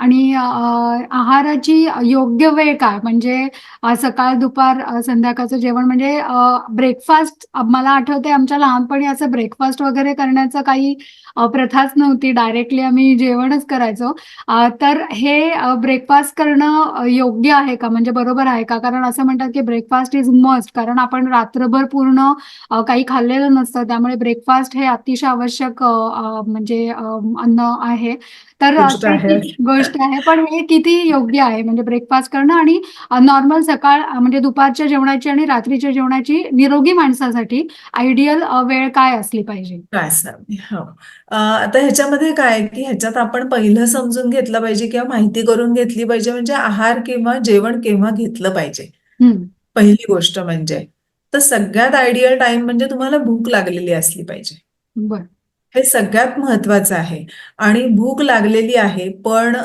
आणि आहाराची योग्य वेळ काय? म्हणजे सकाळ, दुपार, संध्याकाळचं जेवण म्हणजे ब्रेकफास्ट मला आठवते आमच्या लहानपणी असं ब्रेकफास्ट वगैरे करण्याचं काही प्रथाच नव्हती. डायरेक्टली आम्ही जेवणच करायचो. तर हे ब्रेकफास्ट करणं योग्य आहे का? म्हणजे बरोबर आहे का? कारण असं म्हणतात की ब्रेकफास्ट इज मस्ट कारण आपण रात्रभर पूर्ण काही खाल्लेलं नसतं. त्यामुळे ब्रेकफास्ट हे अतिशय आवश्यक म्हणजे अन्न आहे. तर गोष्ट आहे. पण हे किती योग्य आहे म्हणजे ब्रेकफास्ट करणं आणि नॉर्मल सकाळ म्हणजे दुपारच्या जेवणाची आणि रात्रीच्या जेवणाची निरोगी माणसासाठी आयडियल वेळ काय असली पाहिजे? काय? हो. आता ह्याच्यामध्ये काय की ह्याच्यात आपण पहिलं समजून घेतलं पाहिजे किंवा माहिती करून घेतली पाहिजे म्हणजे आहार किंवा जेवण केव्हा घेतलं पाहिजे. पहिली गोष्ट म्हणजे. तर सगळ्यात आयडियल टाईम म्हणजे तुम्हाला भूक लागलेली असली पाहिजे. बरं. हे सगळ्यात महत्वाचं आहे आणि भूक लागलेली आहे, पण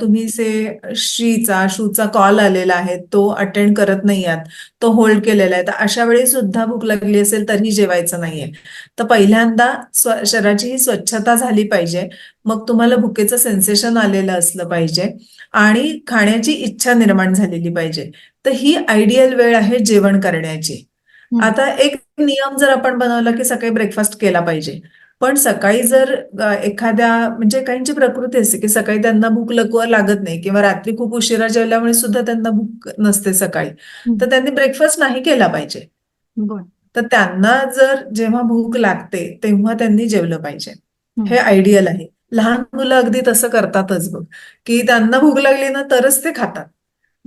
तुम्ही से शीचा, शूचा कॉल आलेला आहे, तो अटेंड करत नाही आहात, तो होल्ड केलेला आहे. तर अशा वेळी सुद्धा भूक लागली असेल तरीही जेवायचं नाहीये. तर पहिल्यांदा स्व शरीराची ही स्वच्छता झाली पाहिजे. मग तुम्हाला भुकेचं सेन्सेशन आलेलं असलं पाहिजे आणि खाण्याची इच्छा निर्माण झालेली पाहिजे. तर ही आयडियल वेळ आहे जेवण करण्याची. आता एक नियम जर आपण बनवला, की सकाळी ब्रेकफास्ट केला पाहिजे. पण सकाळी जर एखाद्या म्हणजे काहींची प्रकृती असते, की सकाळी त्यांना भूक लकवा लागत नाही किंवा रात्री खूप उशिरा जेवल्यामुळे सुद्धा त्यांना भूक नसते सकाळी. तर त्यांनी ब्रेकफास्ट नाही केला पाहिजे. तर त्यांना जर जेव्हा भूक लागते, तेव्हा त्यांनी जेवलं पाहिजे. हे आयडियल आहे. लहान मुलं अगदी तसं करतातच बघ, की त्यांना भूक लागली ना तरच ते खातात.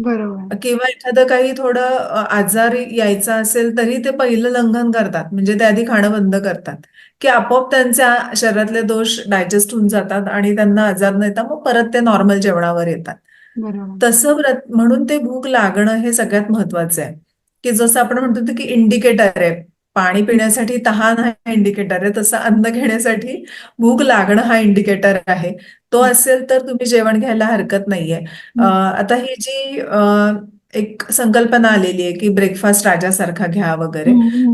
बरोबर. किंवा एखादं काही थोडं अ, आजार यायचा असेल तरी ते पहिलं लंघन करतात. म्हणजे ते आधी खाणं बंद करतात, की आपोआप त्यांच्या शरीरातले दोष डायजेस्ट होऊन जातात आणि त्यांना आजार नाही येतात. मग परत ते नॉर्मल जेवणावर येतात. बरोबर. तसं व्रत म्हणून ते भूक लागणं हे सगळ्यात महत्वाचं आहे, की जसं आपण म्हणतो की इंडिकेटर आहे. पाणी. पिण्यासाठी तहान हा इंडिकेटर आहे, तसं अन्न घेण्यासाठी भूक लागणं हा इंडिकेटर आहे. तो. असेल तर तुम्ही जेवण घ्यायला हरकत नाहीये. आता ही जी एक संकल्पना आलेली आहे, की ब्रेकफास्ट राजासारखा घ्या वगैरे.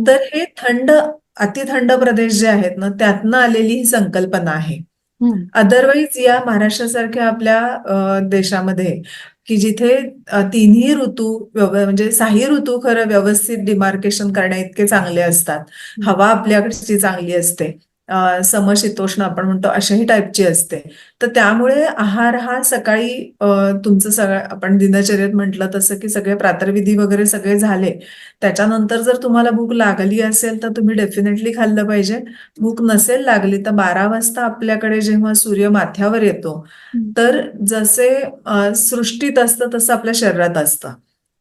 तर हे थंड, अतिथंड प्रदेश जे आहेत ना, त्यातनं आलेली ही संकल्पना आहे. अदरवाईज या महाराष्ट्रासारख्या आपल्या देशामध्ये, की जिथे तिन्ही ऋतू म्हणजे साही ऋतू खरं व्यवस्थित डिमार्केशन करण्याइतके चांगले असतात. हवा आपल्याकडची चांगली असते. समशीतोष्ण आपण म्हणतो अशाही टाईपची असते. तर त्यामुळे आहार हा सकाळी तुमचं सगळं आपण दिनचर्येत म्हटलं तसं, की सगळे प्रातर्विधी वगैरे सगळे झाले. त्याच्यानंतर जर तुम्हाला भूक लागली असेल, तर तुम्ही डेफिनेटली खाल्लं पाहिजे. भूक नसेल लागली तर 12 वाजता आपल्याकडे जेव्हा सूर्य माथ्यावर येतो. तर जसे सृष्टीत असतं तसं आपल्या शरीरात असतं.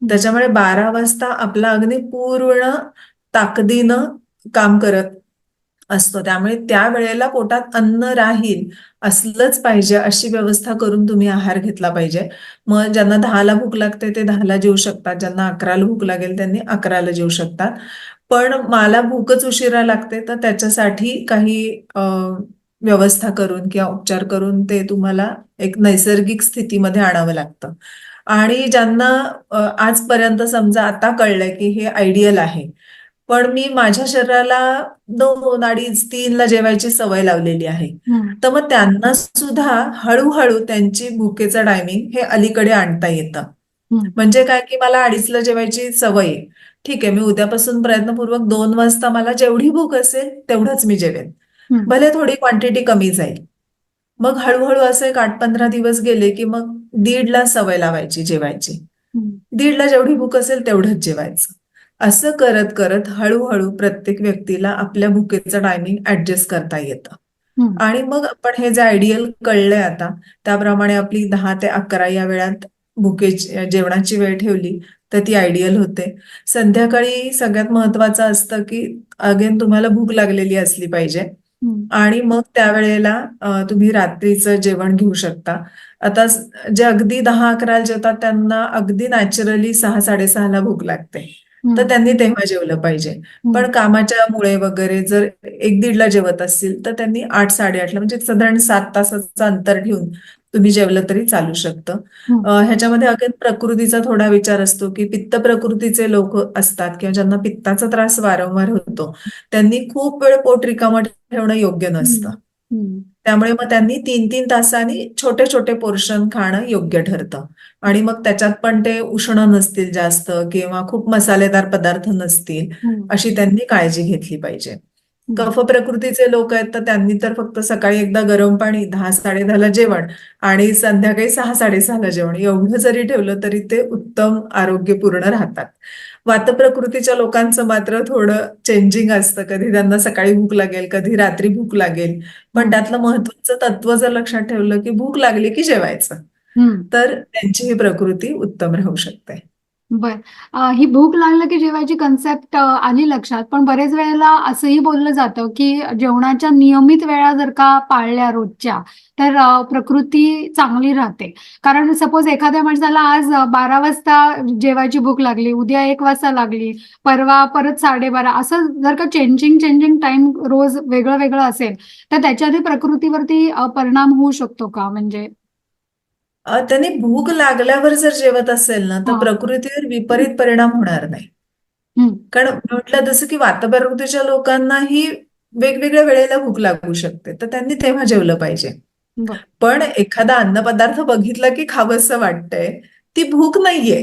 त्याच्यामुळे 12 वाजता आपला अग्नी पूर्ण ताकदीनं काम करत असतो. त्यामुळे त्यावेळेला पोटात अन्न राहील असलंच पाहिजे अशी व्यवस्था करून तुम्ही आहार घेतला पाहिजे. मग ज्यांना 10ला भूक लागते ते 10ला जेवू शकतात. ज्यांना 11ला भूक लागेल त्यांनी 11ला जेवू शकतात. पण मला भूकच उशिरा लागते तर त्याच्यासाठी काही व्यवस्था करून किंवा उपचार करून ते तुम्हाला एक नैसर्गिक स्थितीमध्ये आणावं लागतं. आणि ज्यांना आजपर्यंत समजा आता कळलंय, की हे आयडियल आहे. पण मी माझ्या शरीराला 2, 2.5, 3ला जेवायची सवय लावलेली आहे. तर मग त्यांना सुद्धा हळू-हळू त्यांची भुकेचं टायमिंग हे अलीकडे आणता येतं. म्हणजे काय, की मला 2.30ला जेवायची सवय. ठीक आहे, मी उद्यापासून प्रयत्नपूर्वक 2 वाजता मला जेवढी भूक असेल तेवढंच मी जेवेन. भले थोडी क्वांटिटी कमी जाईल. मग हळू-हळू असं एक 8-15 दिवस गेले, की मग 1.30ला सवय लावायची जेवायची. 1.30ला जेवढी भूक असेल तेवढंच जेवायचं. असं करत-करत हळू-हळू प्रत्येक व्यक्तीला आपल्या भुकेचं टायमिंग ॲडजस्ट करता येतं. आणि मग आपण हे जे आयडियल कळलंय आता, त्याप्रमाणे आपली 10 ते 11 या वेळात भुकेची जेवणाची वेळ ठेवली, तर ती आयडियल होते. संध्याकाळी सगळ्यात महत्वाचं असतं, की अगेन तुम्हाला भूक लागलेली असली पाहिजे. आणि मग त्यावेळेला तुम्ही रात्रीचं जेवण घेऊ शकता. आता जे अगदी 10-11ला जेवतात त्यांना अगदी नॅचरली 6-6:30ला भूक लागते. तर. त्यांनी तेव्हा जेवलं पाहिजे. पण कामाच्यामुळे वगैरे जर 1-1.30ला जेवत असतील, तर त्यांनी 8-8:30ला म्हणजे साधारण 7 तासाचं अंतर ठेवून तुम्ही जेवलं तरी चालू शकतं. ह्याच्यामध्ये अगेन प्रकृतीचा थोडा विचार असतो, की पित्त प्रकृतीचे लोकं असतात किंवा ज्यांना पित्ताचा त्रास वारंवार होतो, त्यांनी खूप वेळ पोट रिकामं ठेवणं योग्य. नसतं. त्यामुळे मग त्यांनी तीन तीन तासांनी छोटे छोटे पोर्शन खाणं योग्य ठरतं आणि मग त्याच्यात पण ते उष्ण नसतील जास्त किंवा खूप मसालेदार पदार्थ नसतील. अशी त्यांनी काळजी घेतली पाहिजे. कफ प्रकृतीचे लोक आहेत तर त्यांनी तर फक्त सकाळी एकदा गरम पाणी दहा साडे दहाला जेवण आणि संध्याकाळी सहा साडेसहाला जेवण एवढं जरी ठेवलं तरी ते उत्तम आरोग्यपूर्ण राहतात वात प्रकृतीच्या लोकांचं मात्र थोडं चेंजिंग असतं कधी त्यांना सकाळी भूक लागेल कधी रात्री भूक लागेल पण. त्यातलं महत्वाचं तत्व जर लक्षात ठेवलं की भूक लागली की जेवायचं. तर त्यांची ही प्रकृती उत्तम राहू शकते बर. अ, ही भूक लागलं की जेवायची कन्सेप्ट आली लक्षात पण बरेच वेळेला असंही बोललं जातं की जेवणाच्या नियमित वेळा जर का पाळल्या रोजच्या तर अ, प्रकृती चांगली राहते. कारण सपोज एखाद्या माणसाला आज बारा वाजता जेवायची भूक लागली उद्या एक वाजता लागली परवा परत साडेबारा असं जर का चेंजिंग चेंजिंग टाइम रोज वेगळं वेगळं असेल तर त्याच्याने प्रकृतीवरती अ, परिणाम होऊ शकतो का? म्हणजे त्यांनी भूक लागल्यावर जर जेवत असेल ना तर. प्रकृतीवर विपरीत परिणाम होणार नाही. कारण म्हटलं जसं की वातप्रकृतीच्या लोकांनाही वेगवेगळ्या वेळेला भूक लागू शकते तर त्यांनी तेव्हा जेवलं पाहिजे. पण एखादा अन्नपदार्थ बघितला की खावंसं वाटतंय ती भूक नाहीये.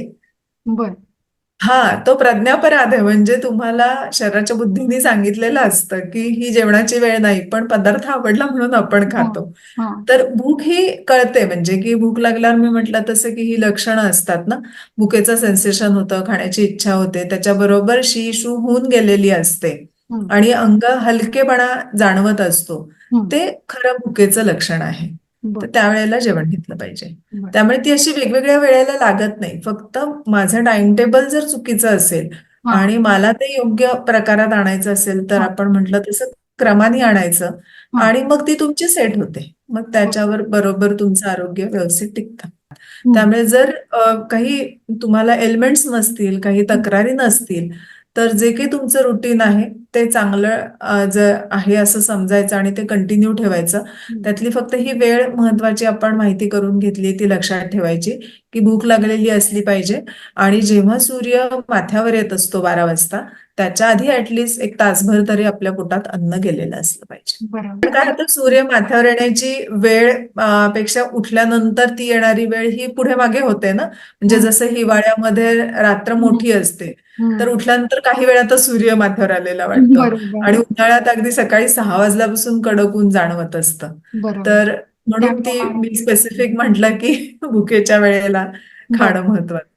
हा तो प्रज्ञापराध. आहे म्हणजे तुम्हाला शरीराच्या बुद्धीने सांगितलेलं असतं की ही जेवणाची वेळ नाही पण पदार्थ आवडला म्हणून आपण खातो. हा. तर भूक ही कळते म्हणजे की भूक लागल्यावर मी म्हटलं तसं की ही लक्षणं असतात ना. भुकेचं सेन्सेशन होतं खाण्याची इच्छा होते त्याच्याबरोबर शी शू होऊन गेलेली असते. हं, आणि अंग हलकेपणा जाणवत असतो. हं, ते खरं भुकेचं लक्षण आहे. तर त्यावेळेला जेवण घेतलं पाहिजे. त्यामुळे ती अशी वेगवेगळ्या वेळेला लागत नाही. फक्त माझं टाइम टेबल जर चुकीचं असेल आणि मला ते योग्य प्रकारात आणायचं असेल तर. आपण म्हटलं तसं क्रमाने आणायचं. आणि मग ती तुमची सेट होते. मग त्याच्यावर बरोबर तुमचं आरोग्य व्यवस्थित टिकतं. त्यामुळे जर काही तुम्हाला एलिमेंट्स नसतील काही तक्रारी नसतील तर जे काही तुमचं रुटीन आहे ते चांगलं जर आहे असं समजायचं आणि ते कंटिन्यू ठेवायचं त्यातली फक्त ही वेळ महत्वाची आपण माहिती करून घेतली ती लक्षात ठेवायची की भूक लागलेली असली पाहिजे आणि जेव्हा सूर्य माथ्यावर येत असतो बारा वाजता त्याच्या आधी ऍटलिस्ट एक तासभर तरी आपल्या पोटात अन्न गेलेलं असलं पाहिजे. काय होतं सूर्य माथ्यावर येण्याची वेळपेक्षा उठल्यानंतर ती येणारी वेळ ही पुढे मागे होते ना? म्हणजे. जसं हिवाळ्यामध्ये रात्र मोठी असते तर उठल्यानंतर काही वेळातच सूर्य माथ्यावर आलेला वाटतो. बरोबर. आणि उन्हाळ्यात अगदी सकाळी सहा वाजल्यापासून कडक ऊन जाणवत असतं. तर म्हणून ती मी स्पेसिफिक म्हटलं की भुकेच्या वेळेला खाणं महत्वाचं.